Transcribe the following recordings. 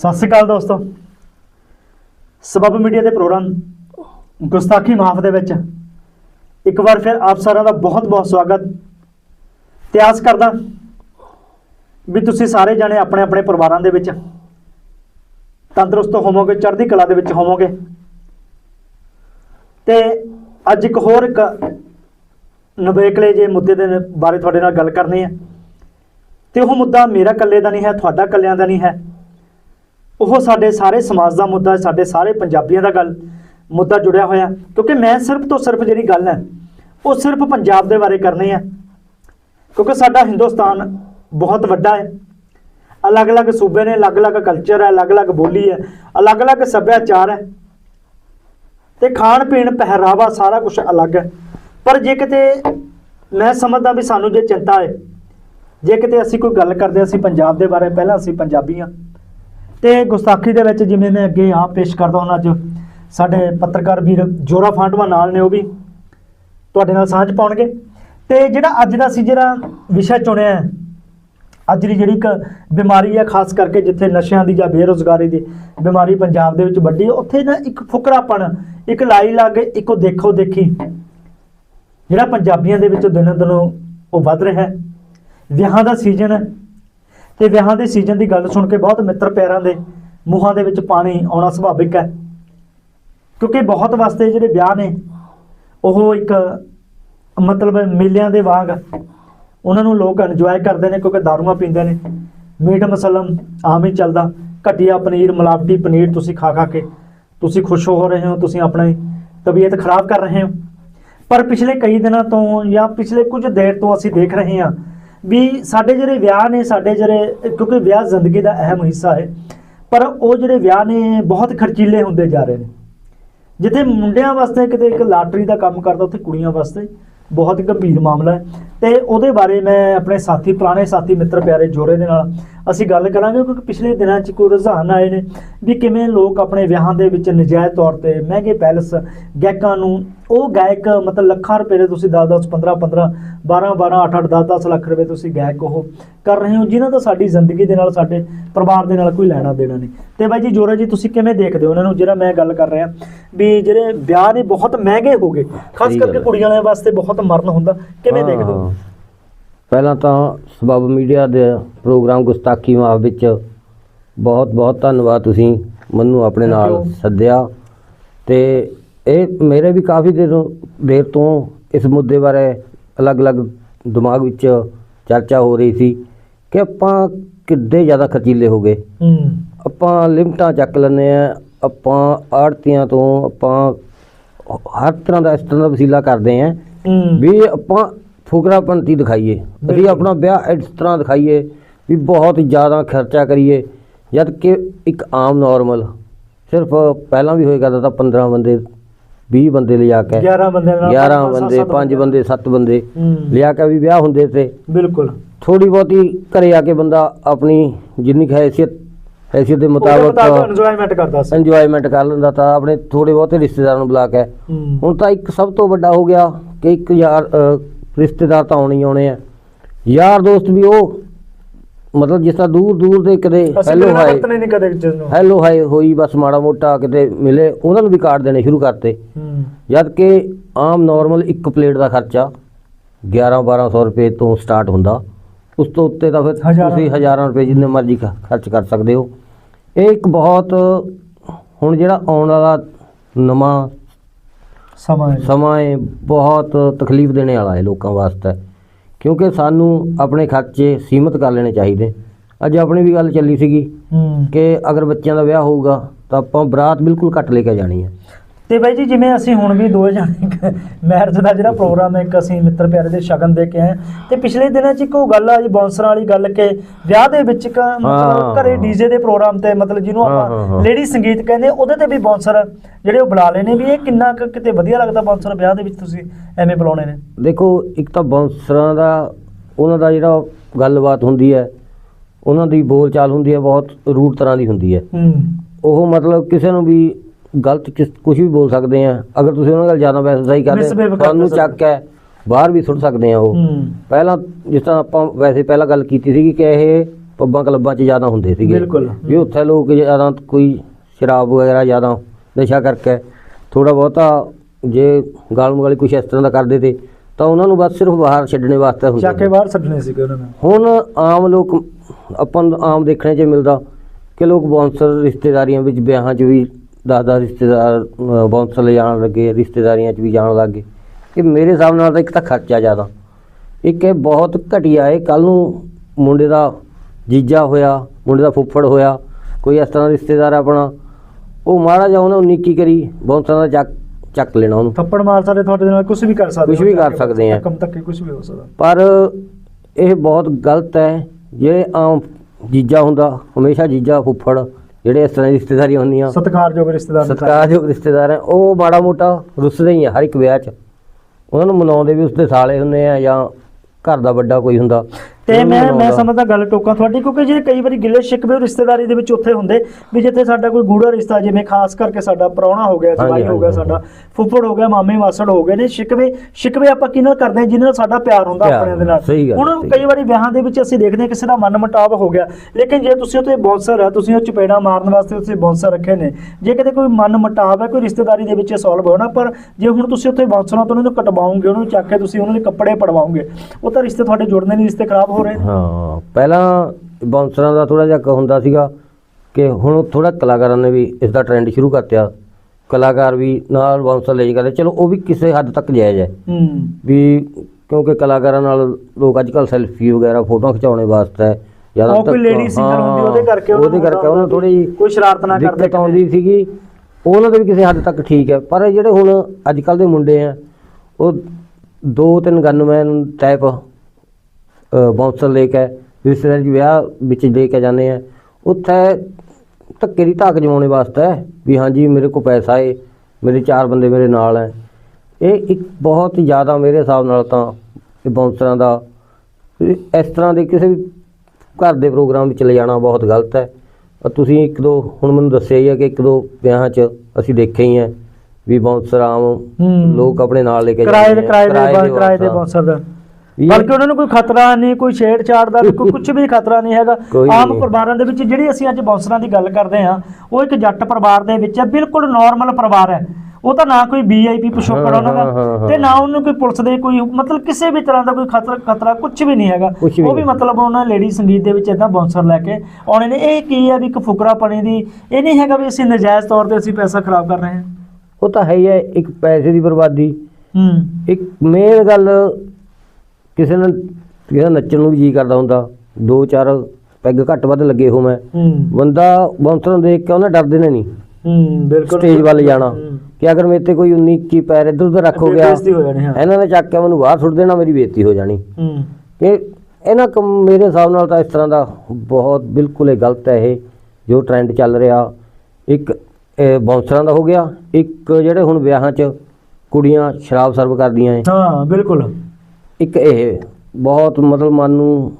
ਸਤਿ ਸ਼੍ਰੀ ਅਕਾਲ ਦੋਸਤੋ। ਸਬਬ ਮੀਡੀਆ ਦੇ ਪ੍ਰੋਗਰਾਮ ਗੁਸਤਾਖੀ ਮਾਫ ਦੇ ਵਿੱਚ। ਇੱਕ ਵਾਰ ਫਿਰ ਆਪ ਸਾਰਿਆਂ ਦਾ ਬਹੁਤ-ਬਹੁਤ ਸਵਾਗਤ। ਤੇ ਆਸ ਕਰਦਾ ਵੀ ਤੁਸੀਂ ਸਾਰੇ ਜਾਣੇ ਆਪਣੇ ਆਪਣੇ ਪਰਿਵਾਰਾਂ ਦੇ ਵਿੱਚ ਤੰਦਰੁਸਤ ਹੋਵੋਗੇ, ਚੜ੍ਹਦੀ ਕਲਾ ਦੇ ਵਿੱਚ ਹੋਵੋਗੇ। ਤੇ ਅੱਜ ਇੱਕ ਹੋਰ ਇੱਕ ਨਵੇਕਲੇ ਜੇ ਮੁੱਦੇ ਦੇ ਬਾਰੇ ਤੁਹਾਡੇ ਨਾਲ ਗੱਲ ਕਰਨੀ ਹੈ। ਤੇ ਉਹ ਮੁੱਦਾ ਮੇਰਾ ਇਕੱਲੇ ਦਾ ਨਹੀਂ ਹੈ, ਤੁਹਾਡਾ ਇਕੱਲਿਆਂ ਦਾ ਨਹੀਂ ਹੈ। ਉਹ ਸਾਡੇ ਸਾਰੇ ਸਮਾਜ ਦਾ ਮੁੱਦਾ ਸਾਡੇ ਸਾਰੇ ਪੰਜਾਬੀਆਂ ਦਾ ਗੱਲ ਮੁੱਦਾ ਜੁੜਿਆ ਹੋਇਆ। ਕਿਉਂਕਿ ਮੈਂ ਸਿਰਫ ਤੋਂ ਸਿਰਫ ਜਿਹੜੀ ਗੱਲ ਹੈ ਉਹ ਸਿਰਫ ਪੰਜਾਬ ਦੇ ਬਾਰੇ ਕਰਨੀ ਹੈ। ਕਿਉਂਕਿ ਸਾਡਾ ਹਿੰਦੁਸਤਾਨ ਬਹੁਤ ਵੱਡਾ ਹੈ। ਅਲੱਗ-ਅਲੱਗ ਸੂਬੇ ਨੇ ਅਲੱਗ-ਅਲੱਗ ਕਲਚਰ ਹੈ ਅਲੱਗ-ਅਲੱਗ ਬੋਲੀ ਹੈ ਅਲੱਗ-ਅਲੱਗ ਸੱਭਿਆਚਾਰ ਹੈ। ਤੇ ਖਾਣ ਪੀਣ ਪਹਿਰਾਵਾ ਸਾਰਾ ਕੁਝ ਅਲੱਗ ਹੈ। ਪਰ ਜੇ ਕਿਤੇ ਮੈਂ ਸਮਝਦਾ ਵੀ ਸਾਨੂੰ ਜੇ ਚਿੰਤਾ ਹੈ ਜੇ ਕਿਤੇ ਅਸੀਂ ਕੋਈ ਗੱਲ ਕਰਦੇ ਹਾਂ, ਅਸੀਂ ਪੰਜਾਬ ਦੇ ਬਾਰੇ ਪਹਿਲਾਂ ਅਸੀਂ ਪੰਜਾਬੀ ਹਾਂ। ਤੇ ਗੁਸਤਾਖੀ ਦੇ ਵਿੱਚ ਜਿਵੇਂ ਮੈਂ ਅੱਗੇ ਆਪ ਪੇਸ਼ ਕਰਦਾ ਹਾਂ ਅੱਜ ਸਾਡੇ ਪੱਤਰਕਾਰ ਵੀਰ ਜੋਰਾ ਫਾਂਟਵਾ ਨਾਲ ਨੇ ਉਹ ਵੀ ਤੁਹਾਡੇ ਨਾਲ ਸਾਂਝ ਪਾਉਣਗੇ। ਤੇ ਜਿਹੜਾ ਅੱਜ ਦਾ ਸੀ ਜਿਹੜਾ ਵਿਸ਼ਾ ਚੁਣਿਆ ਅੱਜ ਦੀ ਜਿਹੜੀ ਇੱਕ ਬਿਮਾਰੀ ਹੈ, ਖਾਸ ਕਰਕੇ ਜਿੱਥੇ ਨਸ਼ਿਆਂ ਦੀ ਜਾਂ ਬੇਰੁਜ਼ਗਾਰੀ ਦੀ ਬਿਮਾਰੀ ਪੰਜਾਬ ਦੇ ਵਿੱਚ ਵੱਡੀ ਉੱਥੇ ਨਾ ਇੱਕ ਫੁਕਰਾਪਣ, ਇੱਕ ਲਾਈ ਲੱਗ ਇੱਕੋ ਦੇਖੋ ਦੇਖੀ ਜਿਹੜਾ ਪੰਜਾਬੀਆਂ ਦੇ ਵਿੱਚ ਦਿਨੋਂ ਦਿਨ ਉਹ ਵੱਧ ਰਿਹਾ ਹੈ। ਵਿਆਹਾਂ ਦਾ ਸੀਜ਼ਨ ਹੈ ਤੇ ਵਿਆਹਾਂ ਦੇ ਸੀਜ਼ਨ ਦੀ ਗੱਲ ਸੁਣ ਕੇ ਬਹੁਤ ਮਿੱਤਰ ਪਿਆਰਾਂ ਦੇ ਮੂੰਹਾਂ ਦੇ ਵਿੱਚ ਪਾਣੀ ਆਉਣਾ ਸੁਭਾਵਿਕ ਹੈ। ਕਿਉਂਕਿ ਬਹੁਤ ਵਾਸਤੇ ਜਿਹੜੇ ਵਿਆਹ ਨੇ, ਉਹ ਇੱਕ ਮਤਲਬ ਮੇਲਿਆਂ ਦੇ ਵਾਂਗ ਉਹਨਾਂ ਨੂੰ ਲੋਕ ਇੰਜੋਏ ਕਰਦੇ ਨੇ ਕਿਉਂਕਿ ਦਾਰੂਆਂ ਪੀਂਦੇ ਨੇ। ਮੀਟ ਮਸਲਮ ਆਮ ਹੀ ਚੱਲਦਾ। ਘਟੀਆ ਪਨੀਰ, ਮਲਾਵਟੀ ਪਨੀਰ ਤੁਸੀਂ ਖਾ ਖਾ ਕੇ ਤੁਸੀਂ ਖੁਸ਼ ਹੋ ਰਹੇ ਹੋ, ਤੁਸੀਂ ਆਪਣੀ ਤਬੀਅਤ ਖਰਾਬ ਕਰ ਰਹੇ ਹੋ। ਪਰ ਪਿਛਲੇ ਕਈ ਦਿਨਾਂ ਤੋਂ ਜਾਂ ਪਿਛਲੇ ਕੁਝ ਦੇਰ ਤੋਂ ਅਸੀਂ ਦੇਖ ਰਹੇ ਹਾਂ ਵੀ ਸਾਡੇ ਜਿਹੜੇ ਵਿਆਹ ਨੇ, ਸਾਡੇ ਜਿਹੜੇ, ਕਿਉਂਕਿ ਵਿਆਹ ਜ਼ਿੰਦਗੀ ਦਾ ਅਹਿਮ ਹਿੱਸਾ ਹੈ, ਪਰ ਉਹ ਜਿਹੜੇ ਵਿਆਹ ਨੇ, ਬਹੁਤ ਖਰਚੀਲੇ ਹੁੰਦੇ ਜਾ ਰਹੇ ਨੇ। ਜਿੱਥੇ ਮੁੰਡਿਆਂ ਵਾਸਤੇ ਕਿਤੇ ਇੱਕ ਲਾਟਰੀ ਦਾ ਕੰਮ ਕਰਦਾ, ਉੱਥੇ ਕੁੜੀਆਂ ਵਾਸਤੇ ਬਹੁਤ ਗੰਭੀਰ ਮਾਮਲਾ ਹੈ। ਤੇ ਉਹਦੇ ਬਾਰੇ ਮੈਂ ਆਪਣੇ ਸਾਥੀ, ਪੁਰਾਣੇ ਸਾਥੀ, ਮਿੱਤਰ ਪਿਆਰੇ ਜੋਰੇ ਦੇ ਨਾਲ ਅਸੀਂ ਗੱਲ ਕਰਾਂਗੇ, ਕਿਉਂਕਿ ਪਿਛਲੇ ਦਿਨਾਂ 'ਚ ਕੋਈ ਰੁਝਾਨ ਆਏ ਨੇ ਵੀ ਕਿਵੇਂ ਲੋਕ ਆਪਣੇ ਵਿਆਹਾਂ ਦੇ ਵਿੱਚ ਨਜਾਇਜ਼ ਤੌਰ ਤੇ ਮਹਿੰਗੇ ਪੈਲਸ ਗਾਇਕਾਂ ਨੂੰ ਉਹ ਗਾਇਕ ਮਤਲਬ ਲੱਖਾਂ ਰੁਪਏ ਦੇ ਤੁਸੀਂ 10 10 15 15 12 12 8 8 10 10 ਲੱਖ ਰੁਪਏ ਤੁਸੀਂ ਗਾਇਕ ਉਹ ਕਰ ਰਹੇ ਹੋ ਜਿਨ੍ਹਾਂ ਦਾ ਸਾਡੀ ਜ਼ਿੰਦਗੀ ਦੇ ਨਾਲ ਸਾਡੇ ਪਰਿਵਾਰ ਦੇ ਨਾਲ ਕੋਈ ਲੈਣਾ ਦੇਣਾ ਨਹੀਂ ਤੇ ਬਾਈ ਜੀ ਜੋਰਾ ਜੀ ਤੁਸੀਂ ਕਿਵੇਂ ਦੇਖਦੇ ਹੋ ਉਹਨਾਂ ਨੂੰ ਜਿਹੜਾ ਮੈਂ ਗੱਲ ਕਰ ਰਿਹਾ ਵੀ ਜਿਹੜੇ ਵਿਆਹ ਨੇ ਬਹੁਤ ਮਹਿੰਗੇ ਹੋ ਗਏ ਖਾਸ ਕਰਕੇ। ਕੁੜੀਆਂ ਵਾਲਿਆਂ ਵਾਸਤੇ ਬਹੁਤ ਮਰਨ ਹੁੰਦਾ ਕਿਵੇਂ ਦੇਖਦੇ ਹੋ। ਪਹਿਲਾਂ ਤਾਂ ਸਬਬ ਮੀਡੀਆ ਦੇ ਪ੍ਰੋਗਰਾਮ ਗੁਸਤਾਖੀ ਮਾਫ ਵਿੱਚ ਬਹੁਤ ਬਹੁਤ ਧੰਨਵਾਦ ਤੁਸੀਂ ਮੈਨੂੰ ਆਪਣੇ ਨਾਲ. ਸੱਦਿਆ ਤੇ ਇਹ ਮੇਰੇ ਵੀ ਕਾਫੀ ਦੇਰ ਦੇਰ ਤੋਂ ਇਸ ਮੁੱਦੇ ਬਾਰੇ ਅਲੱਗ-ਅਲੱਗ ਦਿਮਾਗ ਵਿੱਚ ਚਰਚਾ ਹੋ ਰਹੀ ਸੀ ਕਿ ਆਪਾਂ ਕਿੱਡੇ ਜ਼ਿਆਦਾ ਖਰਚੀਲੇ ਹੋ ਗਏ। ਹੂੰ। ਆਪਾਂ ਲਿਮਟਾਂ ਚੱਕ ਲੈਂਦੇ ਆ ਆਪਾਂ ਆੜਤੀਆਂ ਤੋਂ ਆਪਾਂ ਹਰ ਤਰ੍ਹਾਂ ਦਾ ਇਸ ਤਰ੍ਹਾਂ ਦਾ ਵਸੀਲਾ ਕਰਦੇ ਆ ਵੀ ਆਪਾਂ ਫੁਕਰਾਪੰਤੀ ਦਿਖਾਈਏ ਅਸੀਂ। ਆਪਣਾ ਵਿਆਹ ਇਸ ਤਰ੍ਹਾਂ ਦਿਖਾਈਏ ਵੀ ਬਹੁਤ ਜ਼ਿਆਦਾ ਖਰਚਾ ਕਰੀਏ ਜਦ ਕਿ ਇੱਕ ਆਮ ਨਾਰਮਲ ਸਿਰਫ ਪਹਿਲਾਂ ਵੀ ਹੋਇਆ ਕਰਦਾ ਤਾਂ 15 ਬੰਦੇ 20 ਬੰਦੇ ਲਿਜਾ ਕੇ 11 ਬੰਦੇ ਨਾਲ 11 ਪੰਜ, ਸੱਤ, ਬੰਦੇ ਸੱਤ 5 ਬੰਦੇ 7 ਬੰਦੇ ਲਿਆ ਕੇ ਵੀ ਵਿਆਹ ਹੁੰਦੇ ਤੇ। ਬਿਲਕੁਲ। ਥੋੜੀ ਬਹੁਤੀ ਘਰੇ ਆ ਕੇ ਬੰਦਾ ਆਪਣੀ ਜਿੰਨੀ ਹੈਸੀਅਤ ਹੈਸੀਅਤ ਦੇ ਮੁਤਾਬਕ ਇੰਜੋਇਮੈਂਟ ਕਰਦਾ ਸੀ। ਇੰਜੋਇਮੈਂਟ ਕਰ ਲੈਂਦਾ ਤਾਂ ਆਪਣੇ ਥੋੜੇ ਬਹੁਤੇ ਰਿਸ਼ਤੇਦਾਰਾਂ ਨੂੰ ਬੁਲਾ ਕੇ। ਹੁਣ ਤਾਂ ਇੱਕ ਸਭ ਤੋਂ ਵੱਡਾ ਹੋ ਗਿਆ ਕਿ ਇੱਕ ਯਾਰ ਰਿਸ਼ਤੇਦਾਰ ਤਾਂ ਆਉਣੇ ਆਉਣੇ ਆ। ਯਾਰ ਦੋਸਤ ਵੀ ਉਹ ਮਤਲਬ ਜਿਸ ਤਰ੍ਹਾਂ ਦੂਰ ਦੂਰ ਦੇ ਕਦੇ ਹੈਲੋ ਹਾਈ ਨਹੀਂ ਕਦੇ ਜਿਸ ਨੂੰ। ਹੈਲੋ ਹਾਈ ਹੋਈ ਬਸ ਮਾੜਾ ਮੋਟਾ ਕਿਤੇ ਮਿਲੇ ਉਹਨਾਂ ਨੂੰ ਵੀ ਕਾਰਡ ਦੇਣੇ ਸ਼ੁਰੂ ਕਰਤੇ। ਜਦ ਕਿ ਆਮ ਨਾਰਮਲ ਇੱਕ ਪਲੇਟ ਦਾ ਖਰਚਾ 11 1200 ਰੁਪਏ ਤੋਂ ਸਟਾਰਟ ਹੁੰਦਾ। ਉਸ ਤੋਂ ਉੱਤੇ ਤਾਂ ਫਿਰ। ਤੁਸੀਂ ਹਜ਼ਾਰਾਂ। ਰੁਪਏ ਜਿੰਨੇ ਮਰਜ਼ੀ ਖਰਚ ਕਰ ਸਕਦੇ ਹੋ। ਇਹ ਇੱਕ ਬਹੁਤ ਹੁਣ ਜਿਹੜਾ ਆਉਣ ਵਾਲਾ ਨਵਾਂ ਸਮਾਂ ਹੈ। ਸਮਾਂ ਹੈ ਬਹੁਤ ਤਕਲੀਫ ਦੇਣੇ ਵਾਲਾ ਹੈ ਲੋਕਾਂ ਵਾਸਤੇ। ਕਿਉਂਕਿ ਸਾਨੂੰ ਆਪਣੇ ਖਰਚੇ ਸੀਮਤ ਕਰ ਲੈਣੇ ਚਾਹੀਦੇ। ਅੱਜ ਆਪਣੀ ਵੀ ਗੱਲ ਚੱਲੀ ਸੀਗੀ ਕਿ ਅਗਰ ਬੱਚਿਆਂ ਦਾ ਵਿਆਹ ਹੋਊਗਾ ਤਾਂ ਆਪਾਂ ਬਰਾਤ ਬਿਲਕੁਲ ਘੱਟ ਲੈ ਕੇ ਜਾਣੀ ਹੈ। ਤੇ ਬਾਈ ਜੀ ਜਿਵੇਂ ਅਸੀਂ ਹੁਣ ਵੀ ਦੋ ਜਾਣੇ ਮੈਰਿਜ ਦਾ ਜਿਹੜਾ ਪ੍ਰੋਗਰਾਮ ਹੈ ਇੱਕ ਅਸੀਂ ਮਿੱਤਰ ਪਿਆਰੇ ਦੇ ਸ਼ਗਨ ਦੇ ਕੇ ਆਏ ਤੇ ਪਿਛਲੇ ਦਿਨਾਂ 'ਚ ਇੱਕ ਉਹ ਗੱਲ ਆ ਜੀ ਬੌਂਸਰਾਂ ਵਾਲੀ ਗੱਲ ਕਿ ਵਿਆਹ ਦੇ ਵਿੱਚ ਇੱਕ ਮਤਲਬ। ਘਰੇ ਡੀਜੇ ਦੇ ਪ੍ਰੋਗਰਾਮ ਤੇ ਮਤਲਬ ਜਿਹਨੂੰ ਆਪਾਂ। ਲੇਡੀ ਸੰਗੀਤ ਕਹਿੰਦੇ ਉਹਦੇ ਤੇ ਵੀ ਬੌਂਸਰ ਜਿਹੜੇ ਉਹ ਬੁਲਾ ਲਏ ਨੇ ਵੀ ਇਹ ਕਿੰਨਾ ਕਿਤੇ ਵਧੀਆ ਲੱਗਦਾ ਬੌਂਸਰ ਵਿਆਹ ਦੇ ਵਿੱਚ ਤੁਸੀਂ ਐਵੇਂ ਬੁਲਾਉਣੇ ਨੇ ਦੇਖੋ ਇੱਕ ਤਾਂ ਬਾਉਂਸਰਾਂ ਦਾ ਉਹਨਾਂ ਦਾ ਜਿਹੜਾ ਗੱਲਬਾਤ ਹੁੰਦੀ ਹੈ ਉਹਨਾਂ ਦੀ ਬੋਲਚਾਲ ਹੁੰਦੀ ਹੈ ਬਹੁਤ ਰੂਟ ਤਰ੍ਹਾਂ ਦੀ ਹੁੰਦੀ ਹੂੰ ਉਹ ਮਤਲਬ ਕਿਸੇ ਨੂੰ ਵੀ ਗਲਤ ਕੁਝ ਵੀ ਬੋਲ ਸਕਦੇ ਆ। ਅਗਰ ਤੁਸੀਂ ਉਹਨਾਂ ਨਾਲ ਜ਼ਿਆਦਾ ਵੈਸੇ ਕਰਦੇ Misbehave ਕਰ ਤੁਹਾਨੂੰ। ਚੱਕ ਕੇ ਬਾਹਰ ਵੀ ਸੁੱਟ ਸਕਦੇ ਆ ਉਹ। ਹੂੰ। ਪਹਿਲਾਂ ਜਿਸ ਤਰ੍ਹਾਂ ਆਪਾਂ ਵੈਸੇ ਪਹਿਲਾਂ ਗੱਲ ਕੀਤੀ ਸੀਗੀ ਕਿ ਇਹ ਪੱਬਾਂ ਕਲੱਬਾਂ 'ਚ ਜ਼ਿਆਦਾ ਹੁੰਦੇ ਸੀਗੇ। ਬਿਲਕੁਲ। ਵੀ ਉੱਥੇ ਲੋਕ ਜ਼ਿਆਦਾ ਕੋਈ ਸ਼ਰਾਬ ਵਗੈਰਾ ਜ਼ਿਆਦਾ ਨਸ਼ਾ ਕਰਕੇ ਥੋੜਾ ਬਹੁਤਾ ਜੇ ਗਾਲ ਮਗਾਲੀ ਕੁਛ ਇਸ ਤਰ੍ਹਾਂ ਦਾ ਕਰਦੇ ਤੇ ਤਾਂ ਉਹਨਾਂ ਨੂੰ ਬਸ ਸਿਰਫ ਬਾਹਰ ਛੱਡਣੇ ਵਾਸਤੇ ਹੁੰਦਾ ਚੱਕ ਬਾਹਰ ਛੱਡਣੇ ਸੀਗੇ ਉਹਨਾਂ ਨੇ। ਹੁਣ ਆਮ ਲੋਕ ਆਪਾਂ ਆਮ ਦੇਖਣੇ 'ਚ ਮਿਲਦਾ ਕਿ ਲੋਕ ਬੌਂਸਰ ਰਿਸ਼ਤੇਦਾਰੀਆਂ ਵਿੱਚ ਵਿਆਹਾਂ 'ਚ ਵੀ ਦਾਦਾ ਰਿਸ਼ਤੇਦਾਰ ਅ, ਬੌਂਸਰ ਲੈ ਜਾਣ ਲੱਗੇ ਰਿਸ਼ਤੇਦਾਰੀਆਂ 'ਚ ਵੀ ਜਾਣ ਲੱਗੇ ਕਿ ਮੇਰੇ ਹਿਸਾਬ ਨਾਲ ਤਾਂ ਇੱਕ ਤਾਂ ਖਰਚਾ ਜ਼ਿਆਦਾ। ਇੱਕ ਇਹ ਬਹੁਤ ਘਟੀਆ ਹੈ ਕੱਲ ਨੂੰ ਮੁੰਡੇ ਦਾ ਜੀਜਾ ਹੋਇਆ ਮੁੰਡੇ ਦਾ ਫੁੱਫੜ ਹੋਇਆ ਕੋਈ ਇਸ ਤਰ੍ਹਾਂ ਦਾ ਰਿਸ਼ਤੇਦਾਰ ਆਪਣਾ ਉਹ ਮਾੜਾ ਜਿਹਾ ਉਹਨੇ ਉਨੀ ਕੀ ਕਰੀ ਬੌਂਸਰਾਂ ਦਾ ਚੱਕ ਚੱਕ ਲੈਣਾ ਉਹਨੂੰ। ਥੱਪੜ ਮਾਰ ਸਕਦੇ ਤੁਹਾਡੇ ਨਾਲ ਕੁਝ ਵੀ ਕਰ ਸਕਦੇ ਕੁਛ ਵੀ ਕਰ ਸਕਦੇ ਆ। ਕੰਮ ਤੱਕ ਕੁਝ ਵੀ ਹੋ ਸਕਦਾ। ਪਰ ਇਹ ਬਹੁਤ ਗਲਤ ਹੈ ਜਿਹੜੇ ਆਮ ਜੀਜਾ ਹੁੰਦਾ ਹਮੇਸ਼ਾ ਜੀਜਾ ਫੁੱਫੜ ਜਿਹੜੇ ਇਸ ਤਰ੍ਹਾਂ ਦੀ ਰਿਸ਼ਤੇਦਾਰੀਆਂ ਹੁੰਦੀਆਂ। ਸਤਿਕਾਰਯੋਗ ਰਿਸ਼ਤੇਦਾਰ ਨੇ ਸਤਿਕਾਰਯੋਗ ਰਿਸ਼ਤੇਦਾਰ ਹੈ ਉਹ ਮਾੜਾ ਮੋਟਾ ਰੁੱਸਦੇ ਹੀ ਆ ਹਰ ਇੱਕ ਵਿਆਹ 'ਚ। ਉਹਨਾਂ ਨੂੰ ਮਨਾਉਂਦੇ ਵੀ ਉਸਦੇ ਸਾਲੇ ਹੁੰਦੇ ਆ ਜਾਂ ਘਰ ਦਾ ਵੱਡਾ ਕੋਈ ਹੁੰਦਾ। ਤੇ ਮੈਂ ਮੈਂ। ਸਮਝਦਾ ਗੱਲ ਟੋਕਾਂ ਤੁਹਾਡੀ ਕਿਉਂਕਿ ਜੇ ਕਈ ਵਾਰੀ ਗਿਲੇ ਸ਼ਿਕਵੇ ਰਿਸ਼ਤੇਦਾਰੀ ਦੇ ਵਿੱਚ ਉੱਥੇ ਹੁੰਦੇ ਵੀ ਜਿੱਥੇ ਸਾਡਾ ਕੋਈ ਗੂੜਾ ਰਿਸ਼ਤਾ ਜਿਵੇਂ ਖਾਸ ਕਰਕੇ ਸਾਡਾ ਪ੍ਰਾਹੁਣਾ ਹੋ ਗਿਆ ਜਵਾਈ ਹੋ ਗਿਆ ਸਾਡਾ ਫੁੱਫੜ ਹੋ ਗਿਆ ਮਾਮੇ ਮਾਸੜ ਹੋ ਗਏ ਨੇ ਸ਼ਿਕਵੇ ਸ਼ਿਕਵੇ ਆਪਾਂ ਕਿਹਨਾਂ ਕਰਦੇ ਜਿਨ੍ਹਾਂ ਨਾਲ ਸਾਡਾ ਪਿਆਰ ਹੁੰਦਾ ਆਪਣਿਆਂ ਦੇ ਨਾਲ। ਹੁਣ ਕਈ ਵਾਰੀ ਵਿਆਹਾਂ ਦੇ ਵਿੱਚ ਅਸੀਂ ਦੇਖਦੇ ਹਾਂ ਕਿਸੇ ਦਾ ਮਨ ਮੁਟਾਵ ਹੋ ਗਿਆ ਲੇਕਿਨ ਜੇ ਤੁਸੀਂ ਉੱਥੇ ਬੌਂਸਰ ਹੈ ਤੁਸੀਂ ਉਹ ਚਪੇੜਾ ਮਾਰਨ ਵਾਸਤੇ ਉੱਥੇ ਬੌਂਸਰ ਰੱਖੇ ਨੇ ਜੇ ਕਿਤੇ ਕੋਈ ਮਨ ਮੁਟਾਵ ਹੈ ਕੋਈ ਰਿਸ਼ਤੇਦਾਰੀ ਦੇ ਵਿੱਚ ਸੋਲਵ ਹੋਣਾ ਪਰ ਜੇ ਹੁਣ ਤੁਸੀਂ ਉੱਥੇ ਬੌਂਸਰਾਂ ਤੋਂ ਉਹਨਾਂ ਨੂੰ ਕਟਵਾਓਗੇ ਉਹਨਾਂ ਨੂੰ ਚੱਕ ਕੇ ਤੁਸੀਂ ਉਹਨਾਂ ਦੇ ਕੱਪੜੇ ਪੜਵਾਓਗੇ ਉਹ ਤਾਂ ਰਿਸ਼ਤੇ ਤੁਹਾਡੇ ਜੁੜਨੇ ਨਹੀਂ ਰਿਸ਼ਤੇ ਖਰਾਬ ਹੋ ਰਹੇ ਨੇ ਹਾਂ ਪਹਿਲਾਂ ਬਾਉਂਸਰਾਂ ਦਾ ਥੋੜਾ ਜਿਹਾ ਹੁੰਦਾ ਸੀਗਾ ਕਿ ਹੁਣ ਥੋੜਾ ਕਲਾਕਾਰਾਂ ਨੇ ਵੀ ਇਸ ਦਾ ਟ੍ਰੈਂਡ ਸ਼ੁਰੂ ਕਰਤਿਆ। ਕਲਾਕਾਰ ਵੀ ਨਾਲ ਬਾਉਂਸਰ ਲੈ ਜਾਂਦੇ ਚਲੋ ਉਹ ਵੀ ਕਿਸੇ ਹੱਦ ਤੱਕ ਜਾਇਜ਼ ਹੈ। ਹੂੰ। ਵੀ ਕਿਉਂਕਿ ਕਲਾਕਾਰਾਂ ਨਾਲ ਲੋਕ ਅੱਜ ਕੱਲ ਸੈਲਫੀ ਵਗੈਰਾ ਫੋਟੋਆਂ ਖਿਚਾਉਣੇ ਵਾਸਤੇ ਜ਼ਿਆਦਾ ਉਹ ਕੋਈ lady singer ਹੁੰਦੀ, ਉਹਦੇ ਕਰਕੇ ਉਹਦੇ ਕਰਕੇ ਉਹਨਾਂ ਥੋੜੀ ਕੋਈ ਸ਼ਰਾਰਤ ਨਾ ਕਰਦੇ ਦਿੱਕਤ ਆਉਂਦੀ ਸੀਗੀ। ਉਹਨਾਂ ਦੇ ਵੀ ਕਿਸੇ ਹੱਦ ਤੱਕ ਠੀਕ ਹੈ। ਪਰ ਜਿਹੜੇ ਹੁਣ ਅੱਜ ਕੱਲ ਦੇ ਮੁੰਡੇ ਆ ਉਹ ਦੋ ਤਿੰਨ ਗਨਮੈਨ ਟਾਈਪ ਬਾਉਂਸਰ ਲੈ ਕੇ ਰਿਸ਼ਤੇਦਾਰ ਜੀ ਵਿਆਹ ਵਿੱਚ ਲੈ ਕੇ ਜਾਂਦੇ ਆ। ਉੱਥੇ ਧੱਕੇ ਦੀ ਧਾਕ ਜਮਾਉਣੇ ਵਾਸਤੇ ਹੈ ਵੀ ਹਾਂਜੀ ਮੇਰੇ ਕੋਲ ਪੈਸਾ ਏ ਮੇਰੇ ਚਾਰ ਬੰਦੇ ਮੇਰੇ ਨਾਲ ਹੈ ਇਹ ਇੱਕ ਬਹੁਤ ਹੀ ਜ਼ਿਆਦਾ ਮੇਰੇ ਹਿਸਾਬ ਨਾਲ ਤਾਂ ਇਹ ਬਾਉਂਸਰਾਂ ਦਾ ਇਸ ਤਰ੍ਹਾਂ ਦੇ ਕਿਸੇ ਵੀ ਘਰ ਦੇ ਪ੍ਰੋਗਰਾਮ ਵਿੱਚ ਲੈ ਜਾਣਾ ਬਹੁਤ ਗਲਤ ਹੈ ਤੁਸੀਂ ਇੱਕ ਦੋ ਹੁਣ ਮੈਨੂੰ ਦੱਸਿਆ ਹੀ ਹੈ ਕਿ ਇੱਕ ਦੋ ਵਿਆਹਾਂ 'ਚ ਅਸੀਂ ਦੇਖੇ ਹੀ ਹੈ ਵੀ ਬਾਉਂਸਰ ਆਮ ਹੂੰ। ਲੋਕ ਆਪਣੇ ਨਾਲ ਲੈ ਕੇ ਕਿਰਾਏ ਜਾਂਦੇ ਆ, ਕਿਰਾਏ ਦੇ ਕਿਰਾਏ ਦੇ। ਬੌਂਸਰ ਦਾ। ਬਲਕਿ ਉਹਨਾਂ ਨੂੰ ਕੋਈ ਖਤਰਾ ਨਹੀਂ ਕੋਈ ਛੇੜਛਾੜ ਦਾ ਕੋਈ ਕੁਝ ਵੀ ਖਤਰਾ ਨਹੀਂ ਹੈਗਾ। ਆਮ। ਪਰਿਵਾਰਾਂ ਦੇ ਵਿੱਚ ਜਿਹੜੀ ਅਸੀਂ ਅੱਜ ਬੌਂਸਰਾਂ ਦੀ ਗੱਲ ਕਰਦੇ ਹਾਂ ਉਹ ਇੱਕ ਜੱਟ ਪਰਿਵਾਰ ਦੇ ਵਿੱਚ ਬਿਲਕੁਲ ਨਾਰਮਲ ਪਰਿਵਾਰ ਹੈ। ਉਹ ਤਾਂ ਨਾ ਕੋਈ ਵੀਆਈਪੀ ਪਿਛੋਕੜ ਉਹਨਾਂ ਦਾ। ਤੇ ਨਾ ਉਹਨੂੰ ਕੋਈ ਪੁਲਿਸ ਦੇ ਕੋਈ ਮਤਲਬ ਕਿਸੇ ਵੀ ਤਰ੍ਹਾਂ ਦਾ ਕੋਈ ਖਤਰਾ ਖਤਰਾ ਕੁਝ ਵੀ ਨਹੀਂ ਹੈਗਾ। ਉਹ ਵੀ। ਮਤਲਬ ਉਹਨਾਂ ਲੇਡੀ ਸੰਗੀਤ ਦੇ ਵਿੱਚ ਇਦਾਂ ਬੌਂਸਰ ਲੈ ਕੇ ਆਉਣੇ ਨੇ। ਇਹ ਕੀ ਹੈ ਵੀ ਇੱਕ ਫੁਕਰਾਪਣੇ ਦੀ ਇਹ ਨਹੀਂ ਹੈਗਾ ਵੀ ਅਸੀਂ ਨਜਾਇਜ਼ ਤੌਰ ਤੇ ਅਸੀਂ ਪੈਸਾ ਖਰਾਬ ਕਰ ਰਹੇ ਹਾਂ। ਉਹ ਤਾਂ ਹੈ ਹੀ ਹੈ ਇੱਕ ਪੈਸੇ ਦੀ ਬਰਬਾਦੀ। ਹੂੰ। ਇੱਕ ਮੇਨ ਗੱਲ ਕਿਸੇ ਨੇ ਕਿਸੇ ਦਾ ਨੱਚਣ ਨੂੰ ਵੀ ਜੀ ਕਰਦਾ ਹੁੰਦਾ। ਦੋ ਚਾਰ ਪੈਗ ਘੱਟ ਵੱਧ ਲੱਗੇ ਹੋ ਮੈਂ। ਹੂੰ। ਬੰਦਾ ਬਾਉਂਸਰ ਨੂੰ ਦੇਖ ਕੇ ਉਹਨੇ ਡਰਦੇ ਨੇ ਨਹੀਂ। ਹੂੰ ਬਿਲਕੁਲ ਸਟੇਜ ਵੱਲ ਜਾਣਾ। ਹੂੰ। ਕਿ ਅਗਰ ਮੇਰੇ ਤੇ ਕੋਈ 19 ਕੀ ਪੈਰ ਇੱਧਰ ਉੱਧਰ ਰੱਖ ਹੋ ਗਿਆ ਬੇਇੱਜ਼ਤੀ ਹੋ ਜਾਣੀ, ਹਾਂ। ਇਹਨਾਂ ਨੇ ਚੱਕ ਕੇ ਮੈਨੂੰ ਬਾਹਰ ਸੁੱਟ ਦੇਣਾ ਮੇਰੀ ਬੇਇੱਜ਼ਤੀ ਹੋ ਜਾਣੀ। ਹੂੰ। ਕਿ ਇਹਨਾਂ ਕੰਮ ਮੇਰੇ ਹਿਸਾਬ ਨਾਲ ਤਾਂ ਇਸ ਤਰ੍ਹਾਂ ਦਾ ਬਹੁਤ ਬਿਲਕੁਲ ਹੀ ਗਲਤ ਹੈ ਇਹ ਜੋ ਟ੍ਰੈਂਡ ਚੱਲ ਰਿਹਾ। ਇੱਕ ਇਹ ਬਾਉਂਸਰਾਂ ਦਾ ਹੋ ਗਿਆ ਇੱਕ ਜਿਹੜੇ ਹੁਣ ਵਿਆਹਾਂ 'ਚ ਕੁੜੀਆਂ ਸ਼ਰਾਬ ਸਰਵ ਕਰਦੀਆਂ ਏ ਹਾਂ ਬਿਲਕੁਲ। ਇੱਕ ਇਹ ਬਹੁਤ ਮਤਲਬ ਮਨ ਨੂੰ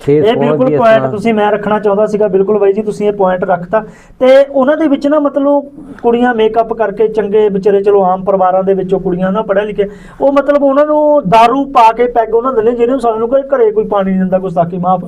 ਇਹ ਬਿਲਕੁਲ ਪੁਆਇੰਟ ਤੁਸੀਂ ਮੈਂ ਰੱਖਣਾ ਚਾਹੁੰਦਾ ਸੀਗਾ ਬਿਲਕੁਲ ਬਾਈ ਜੀ ਤੁਸੀਂ ਇਹ ਪੁਆਇੰਟ ਰੱਖਤਾ। ਤੇ ਉਹਨਾਂ ਦੇ ਵਿੱਚ ਨਾ ਮਤਲਬ ਕੁੜੀਆਂ ਮੇਕਅਪ ਕਰਕੇ ਚੰਗੇ ਵਿਚਾਰੇ ਚਲੋ ਆਮ ਪਰਿਵਾਰਾਂ ਦੇ ਵਿੱਚੋਂ ਕੁੜੀਆਂ ਨਾ ਪੜ੍ਹਿਆ ਲਿਖੇ ਉਹ ਮਤਲਬ ਉਹਨਾਂ ਨੂੰ दारू ਪਾ ਕੇ ਪੈਗ ਉਹਨਾਂ ਦੇ ਲਈ ਜਿਹਨੂੰ ਸਾਨੂੰ ਕੋਈ ਘਰੇ ਕੋਈ ਪਾਣੀ ਨਹੀਂ ਦਿੰਦਾ ਗੁਸਤਾਖੀ ਮਾਫ।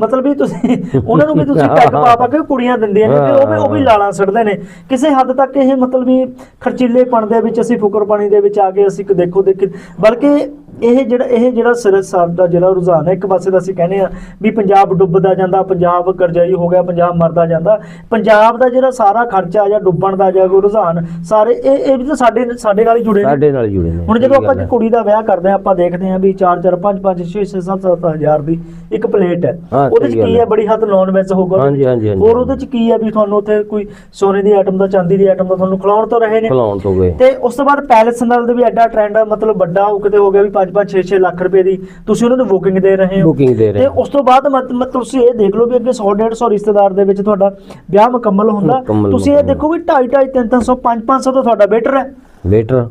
ਮਤਲਬ ਵੀ ਤੁਸੀਂ ਉਹਨਾਂ ਨੂੰ ਵੀ ਤੁਸੀਂ ਪੈਗ ਪਾ ਪਾ ਕੇ ਕੁੜੀਆਂ ਦਿੰਦੀਆਂ ਨੇ ਤੇ ਉਹ ਵੀ ਉਹ ਵੀ ਲਾਲਾਂ ਸੜਦੇ ਨੇ। ਕਿਸੇ ਹੱਦ ਤੱਕ ਇਹ ਮਤਲਬ ਵੀ ਖਰਚੀਲੇਪਣ ਦੇ ਵਿੱਚ ਅਸੀਂ ਫੁਕਰ ਪਾਣੀ ਦੇ ਵਿੱਚ ਆ ਕੇ ਅਸੀਂ ਇੱਕ ਦੇਖੋ ਦੇਖ ਬਲਕਿ ਇਹ ਜਿਹੜਾ ਇਹ ਜਿਹੜਾ ਸਿਰ ਸਾਡਾ ਜਿਹੜਾ ਰੁਝਾਨ ਹੈ ਇੱਕ ਪਾਸੇ ਦਾ ਅਸੀਂ ਕਹਿੰਦੇ ਆ ਵੀ ਪੰਜਾਬ ਡੁੱਬਦਾ ਜਾਂਦਾ ਪੰਜਾਬ ਕਰਜ਼ਾਈ ਹੋ ਗਿਆ ਪੰਜਾਬ ਮਰਦਾ ਜਾਂਦਾ ਪੰਜਾਬ ਦਾ ਜਿਹੜਾ ਸਾਰਾ ਖਰਚਾ ਜਾਂ ਡੁੱਬਣ ਦਾ ਜਾਂ ਕੋਈ ਰੁਝਾਨ ਸਾਰੇ ਇਹ ਇਹ ਵੀ ਤਾਂ ਸਾਡੇ ਸਾਡੇ ਨਾਲ ਹੀ ਜੁੜੇ ਨੇ ਸਾਡੇ ਨਾਲ ਜੁੜੇ ਨੇ ਹੁਣ ਜਦੋਂ ਆਪਾਂ। ਕੁੜੀ ਦਾ ਵਿਆਹ ਕਰਦੇ ਆ ਆਪਾਂ ਦੇਖਦੇ ਆ ਵੀ 4 4 5 5 6 6 7 7 ਹਜ਼ਾਰ ਦੀ ਇੱਕ ਪਲੇਟ ਹੈ ਉਹਦੇ ਚ ਕੀ ਹੈ। ਬੜੀ ਹੱਦ ਨੌਨ ਵੈਜ ਹੋਊਗਾ ਹਾਂਜੀ। ਹਾਂਜੀ, ਹਾਂਜੀ। ਹੋਰ ਉਹਦੇ ਚ ਕੀ ਹੈ ਵੀ ਤੁਹਾਨੂੰ ਉੱਥੇ ਕੋਈ ਸੋਨੇ ਦੀ ਆਈਟਮ ਦਾ ਚਾਂਦੀ ਦੀ ਆਈਟਮ ਦਾ ਤੁਹਾਨੂੰ ਖਿਲਾਉਣ ਤੋਂ ਰਹੇ ਨੇ ਖਿਲਾਉਣ ਤੋਂ ਗਏ ਤੇ ਉਸ ਤੋਂ ਬਾਅਦ ਪੈਲਸ ਨਾਲ ਦੇ ਵੀ ਐਡਾ ਟ੍ਰੈਂਡ ਮਤਲਬ ਵੱਡਾ ਉਹ ਕਿਤੇ ਹੋ ਗਿਆ ਵੀ 5 5 6 6 ਲੱਖ ਰੁਪਏ ਦੀ ਤੁਸੀਂ ਉਹਨਾਂ ਨੂੰ ਬੁਕਿੰਗ ਦੇ ਰਹੇ ਹੋ। ਬੁਕਿੰਗ ਦੇ ਰਹੇ ਤੇ ਉਸ ਤੋਂ ਬਾਅਦ ਮਤ- ਮਤ ਤੁਸੀਂ ਇਹ ਦੇਖ ਲਓ ਵੀ ਅੱਗੇ 100 150 ਰਿਸ਼ਤੇਦਾਰ ਦੇ ਵਿੱਚ ਤੁਹਾਡਾ ਵਿਆਹ ਮੁਕੰਮਲ ਹੁੰਦਾ। ਤੁਸੀਂ ਇਹ। ਦੇਖੋ ਵੀ 2.5 2.5 3 300 5 500 ਤਾਂ ਤੁਹਾਡਾ ਬੈਟਰ ਹੈ। ਵੇਟਰ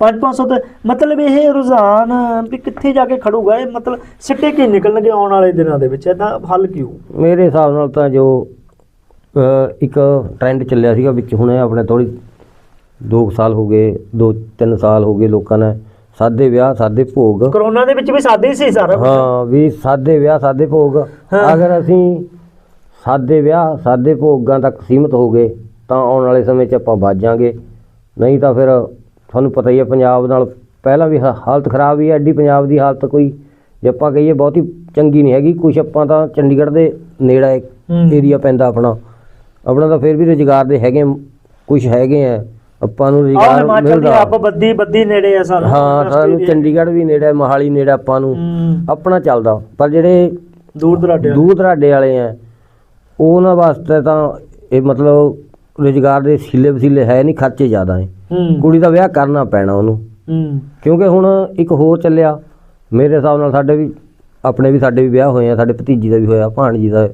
5 500 ਤੇ ਮਤਲਬ ਇਹ ਰੁਝਾਨ ਵੀ ਕਿੱਥੇ ਜਾ ਕੇ ਖੜੂਗਾ? ਇਹ ਮਤਲਬ ਸਿੱਟੇ ਕੀ ਨਿਕਲਣਗੇ ਆਉਣ ਵਾਲੇ ਦਿਨਾਂ ਦੇ ਵਿੱਚ? ਇਹਦਾ ਹੱਲ ਕੀ ਹੋਊ? ਮੇਰੇ ਹਿਸਾਬ ਨਾਲ ਤਾਂ ਜੋ ਇੱਕ ਟ੍ਰੈਂਡ ਚੱਲਿਆ ਸੀਗਾ ਵਿੱਚ ਹੁਣੇ ਆਪਣੇ ਥੋੜੀ 2 ਸਾਲ ਹੋ ਗਏ 2 3 ਸਾਲ ਹੋ ਗਏ ਲੋਕਾਂ ਨੇ। ਸਾਦੇ ਵਿਆਹ ਸਾਦੇ ਭੋਗ। ਕਰੋਨਾ ਦੇ ਵਿੱਚ ਵੀ ਸਾਦੇ ਹੀ ਸੀ ਸਾਰਾ ਕੁਛ। ਹਾਂ ਵੀ ਸਾਦੇ ਵਿਆਹ ਸਾਦੇ ਭੋਗ। ਹਾਂ। ਅਗਰ ਅਸੀਂ ਸਾਦੇ ਵਿਆਹ ਸਾਦੇ ਭੋਗਾਂ ਤੱਕ ਸੀਮਿਤ ਹੋ ਗਏ ਤਾਂ ਆਉਣ ਵਾਲੇ ਸਮੇਂ 'ਚ ਆਪਾਂ ਬਚ ਜਾਾਂਗੇ ਨਹੀਂ ਤਾਂ ਫਿਰ ਤੁਹਾਨੂੰ ਪਤਾ ਹੀ ਹੈ ਪੰਜਾਬ ਨਾਲ ਪਹਿਲਾਂ ਵੀ ਹਾ- ਹਾਲਤ ਖਰਾਬ ਹੀ ਹੈ। ਐਡੀ ਪੰਜਾਬ ਦੀ ਹਾਲਤ ਕੋਈ ਜੇ ਆਪਾਂ ਕਹੀਏ ਬਹੁਤੀ ਚੰਗੀ ਨਹੀਂ ਹੈਗੀ। ਕੁਝ ਆਪਾਂ ਤਾਂ ਚੰਡੀਗੜ੍ਹ ਦੇ ਨੇੜੇ ਹੂੰ। ਏਰੀਆ ਪੈਂਦਾ ਆਪਣਾ। ਆਪਣਾ ਤਾਂ ਫਿਰ ਵੀ ਰੁਜ਼ਗਾਰ ਦੇ ਹੈਗੇ ਕੁਝ ਹੈਗੇ ਆ। ਆਪਾਂ ਨੂੰ ਆਹ ਹਿਮਾਚਲ ਦੀ ਮਿਲਦਾ ਆਪ ਬੱਦੀ ਬੱਦੀ ਨੇੜੇ ਆ ਸਾਨੂੰ। ਹਾਂ ਸਾਨੂੰ ਚੰਡੀਗੜ੍ਹ ਵੀ ਨੇੜੇ ਮਹਾਲੀ ਨੇੜੇ ਆਪਾਂ ਨੂੰ। ਹੂੰ, ਆਪਣਾ ਚੱਲਦਾ। ਪਰ ਜਿਹੜੇ ਦੂਰ ਦਰਾਡੇ ਵਾਲੇ। ਦੂਰ ਦਰਾਡੇ ਵਾਲੇ ਆ ਉਹਨਾਂ ਵਾਸਤੇ ਤਾਂ ਇਹ ਮਤਲਬ ਰੁਜ਼ਗਾਰ ਦੇ ਸਿੱਲੇ ਵਸੀਲੇ ਹੈ ਨਹੀਂ ਖਰਚੇ ਜ਼ਿਆਦਾ ਹੈ ਹੂੰ। ਕੁੜੀ ਦਾ ਵਿਆਹ ਕਰਨਾ ਪੈਣਾ ਉਹਨੂੰ। ਹੂੰ। ਕਿਉਂਕਿ ਹੁਣ ਇੱਕ ਹੋਰ ਚੱਲਿਆ। ਮੇਰੇ ਹਿਸਾਬ ਨਾਲ ਸਾਡੇ ਵੀ ਆਪਣੇ ਵੀ ਸਾਡੇ ਵੀ ਵਿਆਹ ਹੋਏ ਆ ਸਾਡੇ ਭਤੀਜੀ ਦਾ ਵੀ ਹੋਇਆ ਭਾਣਜੀ ਦਾ।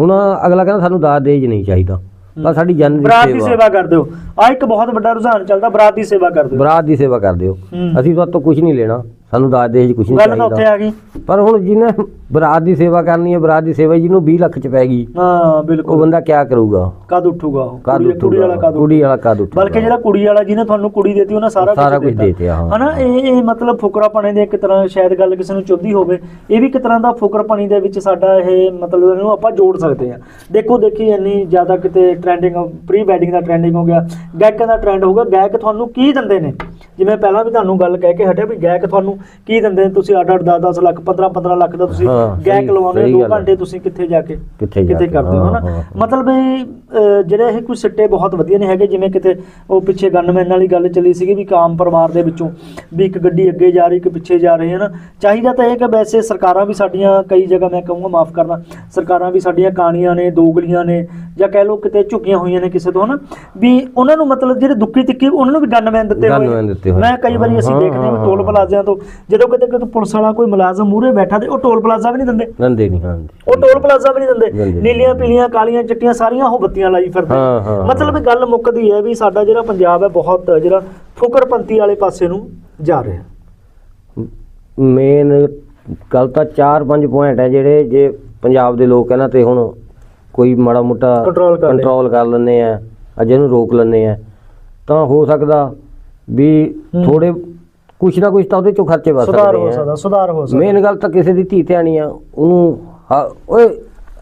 ਹੁਣ ਅਗਲਾ ਕਹਿੰਦਾ ਸਾਨੂੰ ਦਾਜ ਦੇਜ ਨਹੀਂ ਚਾਹੀਦਾ। ਪਰ ਸਾਡੀ ਜਨ ਬਰਾਤ ਦੀ ਦੀ ਸੇਵਾ ਕਰਦੇ ਹੋ ਆ ਇੱਕ ਬਹੁਤ ਵੱਡਾ ਰੁਝਾਨ ਚੱਲਦਾ ਬਰਾਤ ਦੀ ਸੇਵਾ ਕਰਦੇ ਹੋ ਬਰਾਤ ਦੀ ਸੇਵਾ ਕਰਦੇ ਹੋ ਹੂੰ। ਅਸੀਂ ਤੁਹਾਡੇ ਤੋਂ ਕੁਝ ਨਹੀਂ ਲੈਣਾ। ਸਾਨੂੰ ਦਾਜ ਦੇਜ ਕੁਝ ਨਹੀਂ ਗੱਲ ਤਾਂ ਉੱਥੇ ਚਾਹੀਦਾ ਆ ਗਈ। ਪਰ ਹੁਣ ਜਿਹਨੇ ਬਰਾਤ ਦੀ ਸੇਵਾ ਕਰਨੀ ਹੈ ਬਰਾਤ ਦੀ ਸੇਵਾ ਜਿਹਨੂੰ 20 ਲੱਖ ਚ ਪੈ ਗਈ ਹਾਂ ਉਹ ਬਿਲਕੁਲ ਬੰਦਾ ਕਿਆ ਕਰੂਗਾ? ਕਦ ਉੱਠੂਗਾ ਉਹ? ਕਦ ਕੁੜੀ- ਕੁੜੀ ਵਾਲਾ ਉੱਠੂਗਾ? ਕਦ ਕੁੜੀ ਵਾਲਾ ਕਦ ਉੱਠੂਗਾ? ਬਲਕਿ ਜਿਹੜਾ ਕੁੜੀ ਵਾਲਾ ਜਿਹਨੇ ਤੁਹਾਨੂੰ ਕੁੜੀ ਦੇਤੀ ਉਹਨੇ ਸਾਰਾ ਸਾਰਾ ਕੁਝ। ਦੇ ਦਿੱਤਾ, ਹਾਂ। ਹਨਾ? ਇਹ ਇਹ ਮਤਲਬ ਫੁਕਰਾਪਣੇ ਦੇ ਇੱਕ ਤਰ੍ਹਾਂ ਸ਼ਾਇਦ ਗੱਲ ਕਿਸੇ ਨੂੰ ਚੁੱਭਦੀ ਹੋਵੇ ਇਹ ਵੀ ਇੱਕ ਤਰ੍ਹਾਂ ਦਾ ਫੁਕਰਪਣੀ ਦੇ ਵਿੱਚ ਸਾਡਾ ਇਹ ਮਤਲਬ ਇਹਨੂੰ ਆਪਾਂ ਜੋੜ ਸਕਦੇ ਹਾਂ। ਦੇਖੋ ਦੇਖੀ ਇੰਨੀ ਜ਼ਿਆਦਾ ਕਿਤੇ ਟ੍ਰੈਂਡਿੰਗ ਪ੍ਰੀ ਵੈਡਿੰਗ ਦਾ ਟ੍ਰੈਂਡਿੰਗ ਹੋ ਗਿਆ ਗਾਇਕਾਂ ਦਾ ਟ੍ਰੈਂਡ ਹੋਊਗਾ ਗਾਇਕ ਤੁਹਾਨੂੰ ਕੀ ਦਿੰਦੇ ਨੇ? ਜਿਵੇਂ ਪਹਿਲਾਂ ਵੀ ਤੁਹਾਨੂੰ ਗੱਲ ਕਹਿ ਕੇ ਹਟਿਆ ਵੀ ਗਾਇਕ ਤੁਹਾਨੂੰ ਕੀ ਦਿੰਦੇ ਨੇ ਤੁਸੀਂ 8 8 10 10 ਲੱਖ 15 15 ਲੱਖ ਦਾ ਤੁਸੀਂ ਸਹੀ- ਲਵਾਉਂਦੇ ਹੋ 2 ਗੱਲ ਹੈ। ਘੰਟੇ ਤੁਸੀਂ ਕਿੱਥੇ ਜਾ ਕੇ ਕਿੱਥੇ ਕਰਦੇ ਹੋ ਹਨਾ। ਮਤਲਬ ਇਹ ਜਿਹੜੇ ਇਹ ਕੁਝ ਸਿੱਟੇ ਬਹੁਤ ਵਧੀਆ ਨੇ ਹੈਗੇ ਜਿਵੇਂ ਕਿਤੇ ਉਹ ਪਿੱਛੇ ਗਨਮੈਨ ਵਾਲੀ ਗੱਲ ਚੱਲੀ ਸੀਗੀ ਵੀ ਕਾਮ ਪਰਿਵਾਰ ਦੇ ਵਿੱਚੋਂ ਵੀ ਇੱਕ ਗੱਡੀ ਅੱਗੇ ਜਾ ਰਹੀ ਇੱਕ ਪਿੱਛੇ ਜਾ ਰਹੀ ਹੈ ਨਾ ਚਾਹੀਦਾ ਤਾਂ ਇਹ ਕਿ ਵੈਸੇ ਸਰਕਾਰਾਂ ਵੀ ਸਾਡੀਆਂ ਕਈ ਜਗ੍ਹਾ ਮੈਂ ਕਹੂੰਗਾ ਮਾਫ ਕਰਨਾ ਸਰਕਾਰਾਂ ਵੀ ਸਾਡੀਆਂ ਕਾਣੀਆਂ ਨੇ ਦੋਗਲੀਆਂ ਨੇ ਜਾਂ ਕਹਿ ਲਓ ਕਿਤੇ ਝੁਕੀਆਂ ਹੋਈਆਂ ਨੇ ਕਿਸੇ ਤੋਂ ਹਨਾ ਵੀ ਉਹਨਾਂ ਨੂੰ ਮਤਲਬ ਜਿਹੜੇ ਦੁੱਕੀ ਤਿੱਕੀ ਉਹਨਾਂ ਨੂੰ ਵੀ ਗਨਮੈਨ ਦਿੱਤੇ ਹੋਏ। ਮੈਂ ਕਈ ਵਾਰੀ ਅਸੀਂ ਦੇਖਦੇ ਹਾਂ ਟੋਲ। ਪਲਾਜ਼ਿਆਂ ਤੋਂ ਜਦੋਂ ਕਿਤੇ ਕਿਤੇ ਪੁਲਿਸ ਵਾਲਾ ਕੋਈ ਮੁਲਾਜ਼ਮ ਮੂਹਰੇ ਬੈਠਾ ਤੇ ਉਹ ਟੋਲ ਪਲਾਜ਼ਾ ਵੀ ਨਹੀਂ ਦਿੰਦੇ ਨੰਦੇ ਨਹੀਂ ਹਾਂ ਉਹ ਟੋਲ ਪਲਾਜ਼ਾ ਵੀ ਨਹੀਂ ਦਿੰਦੇ ਦਿੰਦੇ। ਨੀਲੀਆਂ ਪੀਲੀਆਂ ਕਾਲੀਆਂ ਚਿੱਟੀਆਂ ਸਾਰੀਆਂ ਉਹ ਬੱਤੀਆਂ ਲਾਈ ਫਿਰਦੇ ਮਤਲਬ ਇਹ ਗੱਲ ਮੁੱਕਦੀ ਹੈ ਵੀ ਸਾਡਾ ਜਿਹੜਾ ਪੰਜਾਬ ਹੈ ਬਹੁਤ ਜਿਹੜਾ ਫੁਕਰਪੰਤੀ ਵਾਲੇ ਪਾਸੇ ਨੂੰ ਜਾ ਰਿਹਾ ਮੇਨ ਗੱਲ ਤਾਂ 4-5 ਪੁਆਇੰਟ ਹੈ ਜਿਹੜੇ ਜੇ ਪੰਜਾਬ ਦੇ ਲੋਕ ਇਹਨਾਂ ਤੇ ਹੁਣ ਕੋਈ ਮਾੜਾ ਮੋਟਾ Control ਕਰ ਲਏ। ਕੰਟਰੋਲ ਕਰ ਲੈਂਦੇ ਆ ਅਜੇ ਇਹਨੂੰ ਰੋਕ ਲੈਂਦੇ ਆ। ਤਾਂ ਹੋ ਸਕਦਾ ਵੀ। ਥੋੜੇ ਕੁਛ ਨਾ ਕੁਛ ਤਾਂ ਉਹਦੇ ਚੋਂ ਖਰਚੇ ਬਚ ਸੁਧਾਰ ਹੋ ਸਕਦੇ ਸਕਦਾ ਆ ਸੁਧਾਰ ਹੋ ਸਕਦਾ। ਮੇਨ ਗੱਲ ਤਾਂ ਕਿਸੇ ਦੀ ਧੀ ਧਿਆਣੀ ਆ ਉਹਨੂੰ ਹਾ- ਓਏ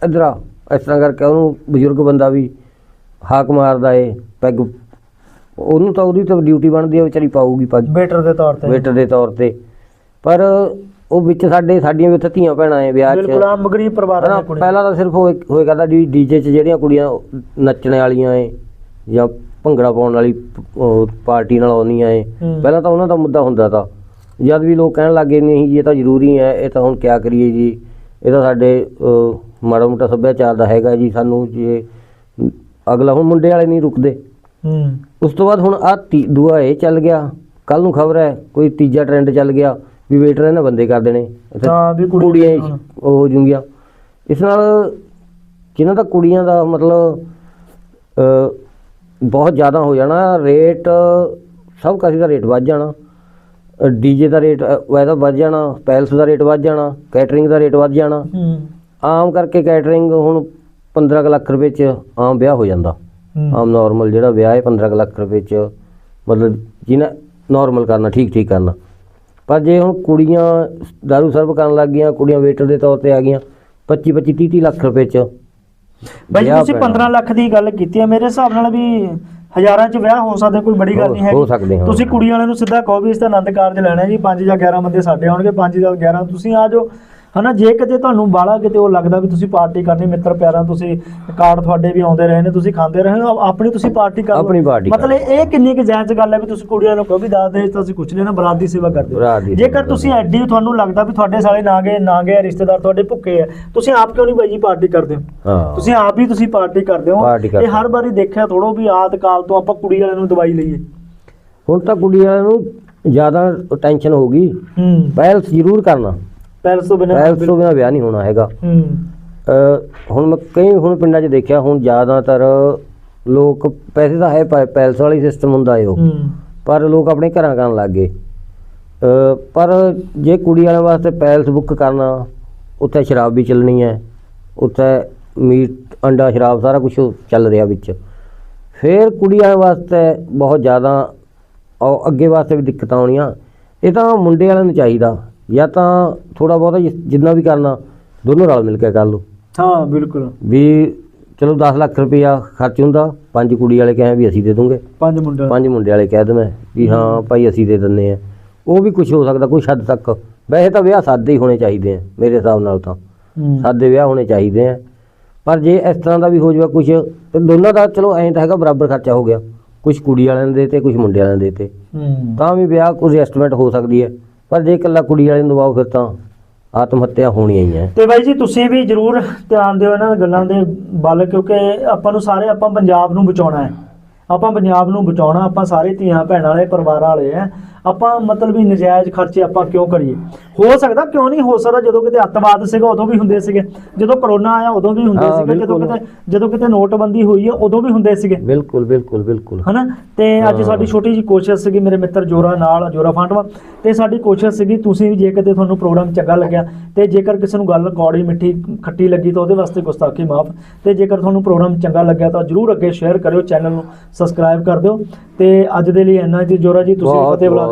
ਇੱਧਰ ਆ ਇਸ ਤਰ੍ਹਾਂ ਕਰਕੇ ਉਹਨੂੰ ਬਜ਼ੁਰਗ ਬੰਦਾ ਵੀ ਹਾਕ ਮਾਰਦਾ ਏ ਪੈਗ ਉਹਨੂੰ ਤਾਂ ਉਹਦੀ ਤਾਂ ਡਿਊਟੀ ਬਣਦੀ ਹੈ ਵਿਚਾਰੀ ਪਾਊਗੀ ਪੱਗ। ਬੇਟਰ ਦੇ ਤੌਰ ਤੇ। ਵੇਟਰ ਦੇ ਤੌਰ ਤੇ। ਪਰ ਉਹ ਵਿੱਚ ਸਾਡੇ ਸਾਡੀਆਂ ਵੀ ਉੱਥੇ ਧੀਆਂ ਭੈਣਾਂ ਐ ਵਿਆਹ 'ਚ। ਬਿਲਕੁਲ ਆਮ ਗਰੀਬ ਪਰਿਵਾਰਾਂ ਹਨਾ, ਦੇ ਕੁੜੀ। ਪਹਿਲਾਂ ਤਾਂ ਸਿਰਫ ਹੋਏ ਹੋਏ ਕਰਦਾ ਵੀ ਡੀਜੇ 'ਚ ਜਿਹੜੀਆਂ ਕੁੜੀਆਂ ਨੱਚਣ ਵਾਲੀਆਂ ਏ ਜਾਂ ਭੰਗੜਾ ਪਾਉਣ ਵਾਲੀ ਉਹ ਪਾਰਟੀ ਨਾਲ ਆਉਂਦੀਆਂ ਏ। ਹੂੰ। ਪਹਿਲਾਂ ਤਾਂ ਉਹਨਾਂ ਦਾ ਮੁੱਦਾ ਹੁੰਦਾ ਤਾਂ। ਜਦ ਵੀ ਲੋਕ ਕਹਿਣ ਲੱਗੇ ਨਹੀਂ ਜੀ ਇਹ ਤਾਂ ਜ਼ਰੂਰੀ ਹੈ ਇਹ ਤਾਂ ਹੁਣ ਕਿਆ ਕਰੀਏ ਜੀ। ਇਹ ਤਾਂ ਸਾਡੇ ਅਹ, ਮਾੜਾ ਮੋਟਾ ਸੱਭਿਆਚਾਰ ਦਾ ਹੈਗਾ ਜੀ ਸਾਨੂੰ ਜੇ ਅਗਲਾ ਹੁਣ ਮੁੰਡੇ ਵਾਲੇ ਨਹੀਂ ਰੁਕਦੇ। ਹੂੰ। ਉਸ ਤੋਂ ਬਾਅਦ ਹੁਣ ਆ ਦੂਆ ਇਹ ਚੱਲ ਗਿਆ ਕੱਲ ਨੂੰ ਖਬਰ ਹੈ ਕੋਈ ਤੀਜਾ ਟ੍ਰੈਂਡ ਚੱਲ ਗਿਆ। ਵੀ ਵੇਟਰ ਇਹਨਾਂ ਬੰਦੇ ਕਰ ਦੇਣੇ। ਇੱਥੇ ਹਾਂ ਵੀ ਕੁੜੀ ਕੁੜੀਆਂ ਹੀ ਉਹ ਹੋ ਜੂਗੀਆਂ ਇਸ ਨਾਲ ਜਿਨ੍ਹਾਂ ਦਾ ਕੁੜੀਆਂ ਦਾ ਮਤਲਬ ਅ, ਬਹੁਤ ਜ਼ਿਆਦਾ ਹੋ ਜਾਣਾ ਰੇਟ ਸਭ ਕਾਸੀ ਦਾ ਰੇਟ ਵੱਧ ਜਾਣਾ। ਡੀਜੇ ਦਾ ਰੇਟ ਵੈਦਾ ਵੱਧ ਜਾਣਾ ਪੈਲਸ ਦਾ ਰੇਟ ਵੱਧ ਜਾਣਾ ਕੈਟਰਿੰਗ ਦਾ ਰੇਟ ਵੱਧ ਜਾਣਾ। ਹੂੰ। ਆਮ ਕਰਕੇ ਕੈਟਰਿੰਗ ਹੁਣ 15 ਕੁ ਲੱਖ ਰੁਪਏ ਚ ਆਮ ਵਿਆਹ ਹੋ ਜਾਂਦਾ। ਹੂੰ। ਆਮ ਨਾਰਮਲ ਜਿਹੜਾ ਵਿਆਹ ਹੈ 15 ਕੁ ਲੱਖ ਰੁਪਏ ਚ ਮਤਲਬ ਜਿਹਨੇ ਨਾਰਮਲ ਕਰਨਾ ਠੀਕ ਠੀਕ ਕਰਨਾ। ਪਰ ਜੇ ਹੁਣ ਕੁੜੀਆਂ ਦਾਰੂ ਸਰਵ ਕਰਨ ਲੱਗ ਗਈਆਂ ਕੁੜੀਆਂ ਵੇਟਰ ਦੇ ਤੌਰ ਤੇ ਆ ਗਈਆਂ 25 25 30 30 ਲੱਖ ਰੁਪਏ ਚ ਬਾਈ ਜੀ ਵਿਆਹ ਤੁਸੀਂ ਪੈਣਾ। 15 ਲੱਖ ਦੀ ਗੱਲ ਕੀਤੀ ਹੈ ਮੇਰੇ ਹਿਸਾਬ ਨਾਲ ਵੀ ਹਜ਼ਾਰਾਂ ਚ ਵਿਆਹ ਹੋ ਸਕਦੇ ਕੋਈ ਬੜੀ ਗੱਲ ਹੋ- ਨਹੀਂ ਹੋ ਸਕਦੇ, ਹਾਂ। ਤੁਸੀਂ ਕੁੜੀ ਵਾਲਿਆਂ ਨੂੰ ਸਿੱਧਾ ਕਹੋ ਵੀ ਇਸ ਦਾ ਆਨੰਦ ਕਾਰਜ ਲੈਣਾ ਹੈ ਜੀ 5 ਜਾਂ 11 ਬੰਦੇ ਸਾਡੇ ਆਉਣਗੇ 5 ਜਾਂ 11 ਤੁਸੀਂ ਆ ਜਾਓ ਹਨਾ ਜੇ ਕਿਤੇ ਤੁਹਾਨੂੰ ਬਾਲਾ ਕਿਤੇ ਉਹ ਲੱਗਦਾ ਵੀ ਤੁਸੀਂ ਪਾਰਟੀ ਕਰਨੀ ਮਿੱਤਰ ਪਿਆਰਾਂ ਤੁਸੀਂ ਕਾਰਡ ਤੁਹਾਡੇ ਵੀ ਆਉਂਦੇ ਰਹੇ ਨੇ ਤੁਸੀਂ ਖਾਂਦੇ ਰਹੇ ਹੋ ਆਪਣੀ ਤੁਸੀਂ ਪਾਰਟੀ ਕਰ। ਆਪਣੀ ਪਾਰਟੀ ਮਤਲਬ ਇਹ ਕਿੰਨੀ ਕੁ ਜਾਇਜ਼ ਗੱਲ ਹੈ ਵੀ ਤੁਸੀਂ ਕੁੜੀਆਂ ਨੂੰ ਕਹੋ ਵੀ ਦਾਦ ਦੇ ਤਾਂ ਅਸੀਂ ਕੁਛ ਲੈਣਾ ਬਰਾਤ ਦੀ ਸੇਵਾ ਕਰਦੇ। ਜੇਕਰ ਤੁਸੀਂ ਐਡੀ ਤੁਹਾਨੂੰ ਲੱਗਦਾ ਵੀ ਤੁਹਾਡੇ ਸਾਲੇ ਨਾ ਗਏ ਨਾ ਗਏ ਰਿਸ਼ਤੇਦਾਰ ਤੁਹਾਡੇ ਭੁੱਖੇ ਆ ਤੁਸੀਂ ਆਪ ਕਿਉਂ ਨਹੀਂ ਬਾਈ ਜੀ ਪਾਰਟੀ ਕਰਦੇ ਹੋ? ਤੁਸੀਂ ਆਪ ਹੀ ਤੁਸੀਂ ਪਾਰਟੀ ਕਰਦੇ ਹੋ। ਇਹ ਹਰ ਵਾਰੀ ਦੇਖਿਆ ਥੋੜੋ ਵੀ ਆਦ ਕਾਲ ਤੋਂ ਆਪਾਂ ਕੁੜੀ ਵਾਲਿਆਂ ਨੂੰ ਦਵਾਈ ਲਈਏ। ਹੁਣ ਤਾਂ ਕੁੜੀਆਂ ਨੂੰ ਜ਼ਿਆਦਾ ਟੈਨਸ਼ਨ ਹੋ ਗਈ। ਪੈਲਸ ਜ਼ਰੂਰ ਕਰਨਾ। ਪੈਲਸ ਤੋਂ ਬਿਨਾਂ ਪੈਲਸ ਤੋਂ ਬਿਨਾਂ ਵਿਆਹ ਨਹੀਂ ਹੋਣਾ ਹੈਗਾ। ਹੂੰ। ਹੁਣ ਮੈਂ ਕਈ ਹੁਣ ਪਿੰਡਾਂ 'ਚ ਦੇਖਿਆ ਹੁਣ ਜ਼ਿਆਦਾਤਰ ਲੋਕ ਪੈਸੇ ਤਾਂ ਹੈ ਪੈ- ਪੈਲਸ ਵਾਲੀ ਸਿਸਟਮ ਹੁੰਦਾ ਏ ਉਹ। ਹੂੰ। ਪਰ ਲੋਕ ਆਪਣੇ ਘਰਾਂ ਕਰਨ ਲੱਗ ਗਏ। ਅ, ਪਰ ਜੇ ਕੁੜੀ ਵਾਲਿਆਂ ਵਾਸਤੇ ਪੈਲਸ ਬੁੱਕ ਕਰਨਾ ਉੱਥੇ ਸ਼ਰਾਬ ਵੀ ਚੱਲਣੀ ਹੈ ਉੱਥੇ ਮੀਟ ਅੰਡਾ ਸ਼ਰਾਬ ਸਾਰਾ ਕੁਝ ਚੱਲ ਰਿਹਾ ਵਿੱਚ। ਫਿਰ ਕੁੜੀ ਵਾਲਿਆਂ ਵਾਸਤੇ ਬਹੁਤ ਜ਼ਿਆਦਾ ਔ- ਅੱਗੇ ਵਾਸਤੇ ਵੀ ਦਿੱਕਤਾਂ ਆਉਣੀਆਂ। ਇਹ ਤਾਂ ਮੁੰਡੇ ਵਾਲਿਆਂ ਨੂੰ ਚਾਹੀਦਾ। ਜਾਂ ਤਾਂ ਥੋੜਾ ਬਹੁਤਾ ਜਿ- ਜਿੰਨਾ ਵੀ ਕਰਨਾ ਦੋਨੋਂ ਰਲ ਮਿਲ ਕੇ ਕਰ ਲਓ। ਹਾਂ ਬਿਲਕੁਲ। ਵੀ ਚਲੋ 10 ਲੱਖ ਰੁਪਇਆ ਖਰਚ ਹੁੰਦਾ ਪੰਜ ਕੁੜੀ ਵਾਲੇ ਕਹੇ ਵੀ ਅਸੀਂ ਦੇ ਦੂੰਗੇ। ਪੰਜ ਮੁੰਡੇ ਪੰਜ ਮੁੰਡੇ ਵਾਲੇ ਕਹਿ ਦੇਣ ਵੀ ਹਾਂ ਭਾਈ ਅਸੀਂ ਦੇ ਦਿੰਨੇ ਆ। ਉਹ ਵੀ ਕੁਝ ਹੋ ਸਕਦਾ ਕੁਛ ਹੱਦ ਤੱਕ। ਵੈਸੇ ਤਾਂ ਵਿਆਹ ਸਾਦੇ ਹੀ ਹੋਣੇ ਚਾਹੀਦੇ ਆ ਮੇਰੇ ਹਿਸਾਬ ਨਾਲ ਤਾਂ। ਹੂੰ। ਸਾਦੇ ਵਿਆਹ ਹੋਣੇ ਚਾਹੀਦੇ ਆ। ਪਰ ਜੇ ਇਸ ਤਰ੍ਹਾਂ ਦਾ ਵੀ ਹੋ ਜਾਵੇ ਕੁਝ ਤੇ ਦੋਨਾਂ ਦਾ ਚਲੋ ਐਂ ਤਾਂ ਹੈਗਾ ਬਰਾਬਰ ਖਰਚਾ ਹੋ ਗਿਆ। ਕੁਝ ਕੁੜੀ ਵਾਲਿਆਂ ਦੇ ਤੇ ਕੁਝ ਮੁੰਡੇ ਵਾਲਿਆਂ ਦੇ ਤੇ। ਹੂੰ। ਤਾਂ ਵੀ ਵਿਆਹ ਕੋਈ ਐਸਟੀਮੇਟ ਹੋ ਸਕਦੀ ਹੈ। ਪਰ ਜੇ ਇਕੱਲਾ ਕੁੜੀ ਵਾਲੇ ਨੂੰ ਦਬਾਓ ਫਿਰ ਤਾਂ ਆਤਮ ਹੱਤਿਆ ਹੋਣੀ ਹੀ ਹੈ। ਤੇ ਬਾਈ ਜੀ, ਤੁਸੀਂ ਵੀ ਜਰੂਰ ਧਿਆਨ ਦਿਓ ਇਹਨਾਂ ਗੱਲਾਂ ਦੇ ਵੱਲ, ਕਿਉਂਕਿ ਆਪਾਂ ਨੂੰ ਸਾਰੇ, ਆਪਾਂ ਪੰਜਾਬ ਨੂੰ ਬਚਾਉਣਾ ਹੈ। ਆਪਾਂ ਪੰਜਾਬ ਨੂੰ ਬਚਾਉਣਾ, ਆਪਾਂ ਸਾਰੇ ਧੀਆਂ, ਭੈਣਾਂ ਵਾਲੇ, ਪਰਿਵਾਰਾਂ ਵਾਲੇ ਆ ਆਪਾਂ ਮਤਲਬ ਵੀ ਨਜਾਇਜ਼ ਖਰਚੇ ਆਪਾਂ ਕਿਉਂ ਕਰੀਏ? ਹੋ ਸਕਦਾ ਕਿਉਂ ਨਹੀਂ? ਹੋ ਸਕਦਾ ਜਦੋਂ ਕਿਤੇ ਅੱਤਵਾਦ ਸੀਗਾ ਉਦੋਂ ਵੀ ਹੁੰਦੇ ਸੀਗੇ। ਜਦੋਂ ਕਰੋਨਾ ਆਇਆ ਉਦੋਂ ਵੀ ਹੁੰਦੇ ਸੀਗੇ। ਜਦੋਂ। ਕਿਤੇ ਜਦੋਂ ਕਿਤੇ ਨੋਟਬੰਦੀ ਹੋਈ ਹੈ ਉਦੋਂ ਵੀ ਹੁੰਦੇ ਸੀਗੇ। ਬਿਲਕੁਲ ਬਿਲਕੁਲ ਬਿਲਕੁਲ। ਹਨਾ? ਤੇ ਅੱਜ। ਸਾਡੀ ਛੋਟੀ ਜੀ ਕੋਸ਼ਿਸ਼ ਸੀਗੀ ਮੇਰੇ ਮਿੱਤਰ ਜੋਰਾ ਨਾਲ ਜੋਰਾ ਫਾਂਟਵਾ ਤੇ ਸਾਡੀ ਕੋਸ਼ਿਸ਼ ਸੀਗੀ ਤੁਸੀਂ ਵੀ ਜੇ ਕਿਤੇ ਤੁਹਾਨੂੰ ਪ੍ਰੋਗਰਾਮ ਚੰਗਾ ਲੱਗਿਆ ਤੇ ਜੇਕਰ ਕਿਸੇ ਨੂੰ ਗੱਲ ਕੌੜੀ ਮਿੱਠੀ ਖੱਟੀ ਲੱਗੀ ਤਾਂ ਉਹਦੇ ਵਾਸਤੇ ਗੁਸਤਾਖੀ ਮਾਫ। ਤੇ ਜੇਕਰ ਤੁਹਾਨੂੰ ਪ੍ਰੋਗਰਾਮ ਚੰਗਾ ਲੱਗਿਆ ਤਾਂ ਜਰੂਰ ਅੱਗੇ ਸ਼ੇਅਰ ਕਰਿਓ ਚੈਨਲ ਨੂੰ ਸਬਸਕ੍ਰਾਈਬ ਕਰ ਦਿਓ। ਤੇ ਅੱਜ ਦੇ ਲਈ ਇੰਨਾ ਜੀ ਜੋਰਾ ਜੀ ਤੁਸੀਂ ਫਤਿਹ ਬੁਲਾ